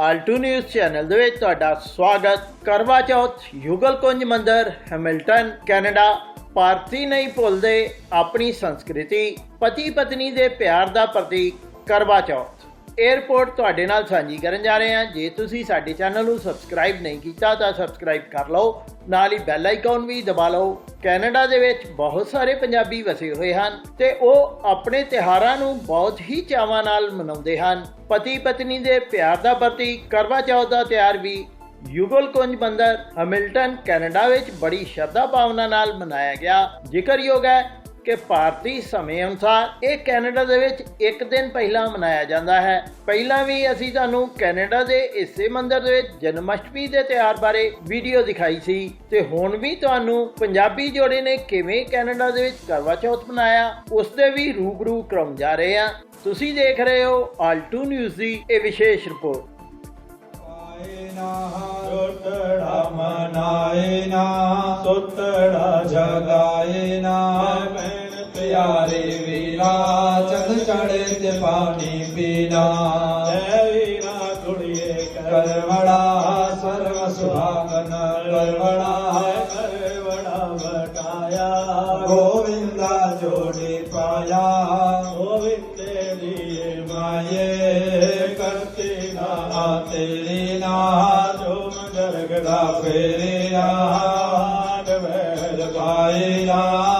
Alt news channel ਦੇ ਵਿੱਚ ਤੁਹਾਡਾ ਸਵਾਗਤ। ਕਰਵਾ ਚੌਥ ਯੁਗਲ ਕੁੰਜ ਮੰਦਿਰ, ਹੈਮਿਲਟਨ, ਕੈਨੇਡਾ। ਭਾਰਤੀ ਨਹੀਂ ਭੁੱਲਦੇ ਆਪਣੀ ਸੰਸਕ੍ਰਿਤੀ ਪਤੀ ਪਤਨੀ ਦੇ ਪਿਆਰ ਦਾ ਪ੍ਰਤੀਕ ਕਰਵਾ ਚੌਥ। 에ਅਰਪੋਰਟ ਤੁਹਾਡੇ ਨਾਲ ਸਾਂਝੀ ਕਰਨ ਜਾ ਰਹੇ ਹਾਂ। ਜੇ ਤੁਸੀਂ ਸਾਡੇ ਚੈਨਲ ਨੂੰ ਸਬਸਕ੍ਰਾਈਬ ਨਹੀਂ ਕੀਤਾ, ਤਾਂ ਸਬਸਕ੍ਰਾਈਬ ਕਰ ਲਓ। ਨਾਲ ਹੀ ਬੈਲ ਆਈਕਨ ਵੀ ਦਬਾ ਲਓ। ਕੈਨੇਡਾ ਦੇ ਵਿੱਚ ਬਹੁਤ ਸਾਰੇ ਪੰਜਾਬੀ ਵਸੇ ਹੋਏ ਹਨ ਤੇ ਉਹ ਆਪਣੇ ਤਿਹਾਰਾਂ ਨੂੰ ਬਹੁਤ ਹੀ ਚਾਵਾਂ ਨਾਲ ਮਨਾਉਂਦੇ ਹਨ। ਪਤੀ ਪਤਨੀ ਦੇ ਪਿਆਰ ਦਾ ਪ੍ਰਤੀਕ, ਕਰਵਾ ਚੌਥ ਦਾ ਤਿਉਹਾਰ ਵੀ ਯੁਗਲ ਕੁੰਜ ਮੰਦਰ, ਹੈਮਿਲਟਨ, ਕੈਨੇਡਾ ਵਿੱਚ ਬੜੀ ਸ਼ਰਧਾ ਭਾਵਨਾ ਨਾਲ ਮਨਾਇਆ ਗਿਆ। ਜ਼ਿਕਰਯੋਗ ਹੈ ਕਿ ਭਾਰਤੀ ਸਮੇਂ ਅਨੁਸਾਰ ਇਹ ਕੈਨੇਡਾ ਦੇ ਵਿੱਚ ਇੱਕ ਦਿਨ ਪਹਿਲਾਂ ਮਨਾਇਆ ਜਾਂਦਾ ਹੈ। ਪਹਿਲਾਂ ਵੀ ਅਸੀਂ ਤੁਹਾਨੂੰ ਕੈਨੇਡਾ ਦੇ ਇਸੇ ਮੰਦਿਰ ਦੇ ਵਿੱਚ ਜਨਮਸ਼ਟਮੀ ਦੇ ਤਿਉਹਾਰ ਬਾਰੇ ਵੀਡੀਓ ਦਿਖਾਈ ਸੀ ਤੇ ਹੁਣ ਵੀ ਤੁਹਾਨੂੰ ਪੰਜਾਬੀ ਜੋੜੇ ਨੇ ਕਿਵੇਂ ਕੈਨੇਡਾ ਦੇ ਵਿੱਚ ਕਰਵਾ ਚੌਥ ਮਨਾਇਆ, ਉਸ ਦੇ ਵੀ ਰੂਬਰੂ ਕਰਾਉਣ ਜਾ ਰਹੇ ਹਾਂ। ਤੁਸੀਂ ਦੇਖ ਰਹੇ ਹੋ ਆਲਟੂ ਨਿਊਜ਼ ਦੀ ਇਹ ਵਿਸ਼ੇਸ਼ ਰਿਪੋਰਟ। ਸੁਤੜਾ ਮਨਾਏ ਨਾ, ਸੁਤੜਾ, ਜਗਾਏ ਨਾ ਪਿਆਰੇ ਵੀਰਾ ਚੰਦ ਚੜੇ ਤੇ ਪਾਣੀ ਪੀਣਾ। ਜੈ ਵੀਰਾ ਕੁੜੀਏ ਕਰਵੜਾ ਸਰਵ ਸੁਭਾਗਨ ਕਰਵੜਾ ਕਰ ਬੜਾ ਵਟਾਇਆ। ਗੋਵਿੰਦਾ ਜੋੜੀ ਪਾਇਆ। ਗੋਵਿੰਦੇ ਦੀਏ ਮਾਏ। ਕਰਤੇ ਨਾ ਤੇਰੀ ਨਾ ਜੋ ਮਗਰਗੜਾ ਫੇਰੇ ਨਾ ਵੈਦ ਪਾਏ ਨਾ।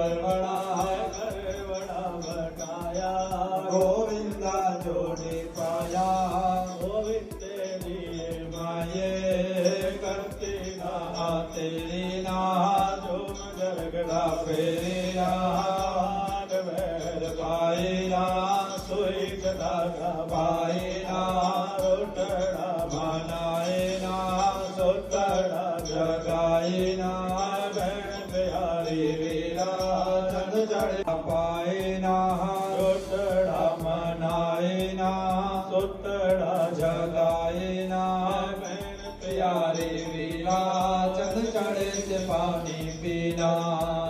ਸੁਭਾਗਨ ਕਰਵੜਾ ਕਰ ਬੜਾ ਵਟਾਇਆ। ਗੋਵਿੰਦਾ ਜੋੜੀ ਪਾਇਆ। ਗੋਵਿੰਦੇ ਦੀਏ ਮਾਏ ਕਰਤੇ ਨਾ ਤੇਰੀ ਨਾ ਜੋ ਮਗਰਗੜਾ ਫੇਰੇ ਨਾ ਵੈਰ ਪਾਏ ਨਾ ਸੋਈ ਕਦਾ ਪਾਏ ਨਾ। ਚੰਦ ਚੜਿਆ ਪਾਏ ਨਾ ਰੋਟੜਾ ਮਨਾਏ ਨਾ, ਸੁਤੜਾ ਜਗਾਏ ਨਾ। ਭੈਣ ਪਿਆਰੇ ਵੀਰਾ, ਚੰਦ ਚੜੇ ਤੇ ਪਾਣੀ ਪੀਣਾ।